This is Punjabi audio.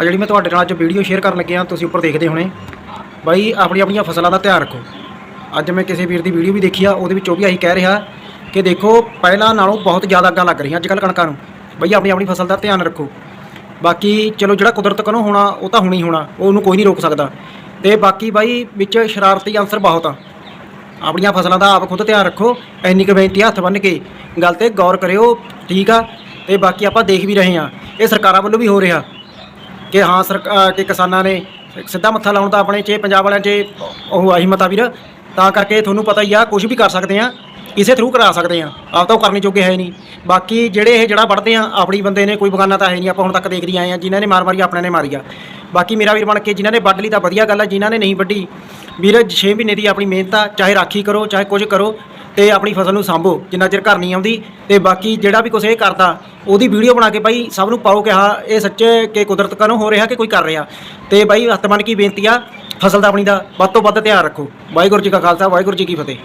ਆ ਜਿਹੜੀ ਮੈਂ ਤੁਹਾਡੇ ਨਾਲ ਅੱਜ ਵੀਡੀਓ ਸ਼ੇਅਰ ਕਰਨ ਲੱਗਿਆ ਤੁਸੀਂ ਉੱਪਰ ਦੇਖਦੇ ਹੋਣੇ। ਬਾਈ, ਆਪਣੀ ਆਪਣੀਆਂ ਫਸਲਾਂ ਦਾ ਧਿਆਨ ਰੱਖੋ। ਅੱਜ ਮੈਂ ਕਿਸੇ ਵੀਰ ਦੀ ਵੀਡੀਓ ਵੀ ਦੇਖੀ ਆ, ਉਹਦੇ ਵਿੱਚ ਉਹ ਵੀ ਆਹੀ ਕਹਿ ਰਿਹਾ ਕਿ ਦੇਖੋ, ਪਹਿਲਾਂ ਨਾਲੋਂ ਬਹੁਤ ਜ਼ਿਆਦਾ ਅੱਗਾਂ ਲੱਗ ਰਹੀਆਂ ਅੱਜ ਕੱਲ੍ਹ ਕਣਕਾਂ ਨੂੰ। ਬਾਈ, ਆਪਣੀ ਆਪਣੀ ਫਸਲ ਦਾ ਧਿਆਨ ਰੱਖੋ। ਬਾਕੀ ਚਲੋ, ਜਿਹੜਾ ਕੁਦਰਤ ਕਨੋਂ ਹੋਣਾ, ਉਹ ਤਾਂ ਹੋਣੀ ਹੋਣਾ, ਉਹ ਉਹਨੂੰ ਕੋਈ ਨਹੀਂ ਰੋਕ ਸਕਦਾ। ਤੇ ਬਾਕੀ ਬਾਈ, ਵਿੱਚ ਸ਼ਰਾਰਤੀ ਅੰਸਰ ਬਹੁਤ ਆ। ਆਪਣੀਆਂ ਫਸਲਾਂ ਦਾ ਆਪ ਖੁਦ ਧਿਆਨ ਰੱਖੋ ਐਨੀ ਕੁ ਬੇਨਤੀ ਹੱਥ ਬੰਨ੍ਹ ਕੇ ਗੱਲ ਤੇ ਗੌਰ ਕਰਿਓ, ਠੀਕ ਆ? ਤੇ ਬਾਕੀ ਆਪਾਂ ਦੇਖ ਵੀ ਰਹੇ ਹਾਂ। ਇਹ ਸਰਕਾਰਾਂ ਵੱਲੋਂ ਵੀ ਹੋ ਰਿਹਾ। ਕਿ ਹਾਂ ਸਰ ਕਿ ਕਿਸਾਨਾਂ ਨੇ ਸਿੱਧਾ ਮੱਥਾ ਲਾਉਣ ਦਾ ਆਪਣੇ 'ਚ, ਪੰਜਾਬ ਵਾਲਿਆਂ 'ਚ ਉਹ ਆਹੀ ਮਤਾ ਵੀਰ। ਤਾਂ ਕਰਕੇ ਤੁਹਾਨੂੰ ਪਤਾ ਹੀ ਆ ਕੁਝ ਵੀ ਕਰ ਸਕਦੇ ਆ, ਇਸੇ ਥਰੂ ਕਰਾ ਸਕਦੇ ਆ। ਆਪ ਤਾਂ ਉਹ ਕਰਨੇ ਜੋਗੇ ਹੈ ਨਹੀਂ। ਬਾਕੀ ਜਿਹੜੇ ਇਹ ਜਿਹੜਾ ਵੜਦੇ ਆ, ਆਪਣੀ ਬੰਦੇ ਨੇ ਕੋਈ ਬਗਾਨਾ ਤਾਂ ਹੈ ਨਹੀਂ, ਆਪਾਂ ਹੁਣ ਤੱਕ ਦੇਖਦੇ ਆਏ ਆ, ਜਿਨ੍ਹਾਂ ਨੇ ਮਾਰ ਮਾਰੀ ਆਪਣੇ ਨੇ ਮਾਰੀ ਆ। ਬਾਕੀ ਮੇਰਾ ਵੀਰ ਬਣ ਕੇ ਜਿਨ੍ਹਾਂ ਨੇ ਵੱਢ ਲਈ ਤਾਂ ਵਧੀਆ ਗੱਲ ਆ, ਜਿਨ੍ਹਾਂ ਨੇ ਨਹੀਂ ਵੱਢੀ, ਵੀਰ 6 ਮਹੀਨੇ ਦੀ ਆਪਣੀ ਮਿਹਨਤ ਆ, ਚਾਹੇ ਰਾਖੀ ਕਰੋ, ਚਾਹੇ ਕੁਝ ਕਰੋ ਤੇ ਆਪਣੀ ਫਸਲ ਨੂੰ ਸਾਂਭੋ, ਜਿੰਨਾ ਚਿਰ ਘਰ ਨਹੀਂ ਆਉਂਦੀ। ਤੇ ਬਾਕੀ ਜਿਹੜਾ ਵੀ ਕੁਛ ਇਹ ਕਰਦਾ, ਉਹਦੀ ਵੀਡੀਓ ਬਣਾ ਕੇ ਭਾਈ ਸਭ ਨੂੰ ਪਾਓ ਕਿ ਹਾਂ, ਇਹ ਸੱਚੇ ਕਿ ਕੁਦਰਤ ਕਨੋਂ ਹੋ ਰਿਹਾ, ਕਿ ਕੋਈ ਕਰ ਰਿਹਾ। ਤੇ ਬਾਈ, ਹੱਥ ਬੰਨ ਕੀ ਬੇਨਤੀ ਆ, ਫਸਲ ਦਾ ਆਪਣੀ ਦਾ ਵੱਧ ਤੋਂ ਵੱਧ ਧਿਆਨ ਰੱਖੋ। ਵਾਹਿਗੁਰੂ ਜੀ ਕਾ ਖਾਲਸਾ, ਵਾਹਿਗੁਰੂ ਜੀ ਕੀ ਫਤਿਹ।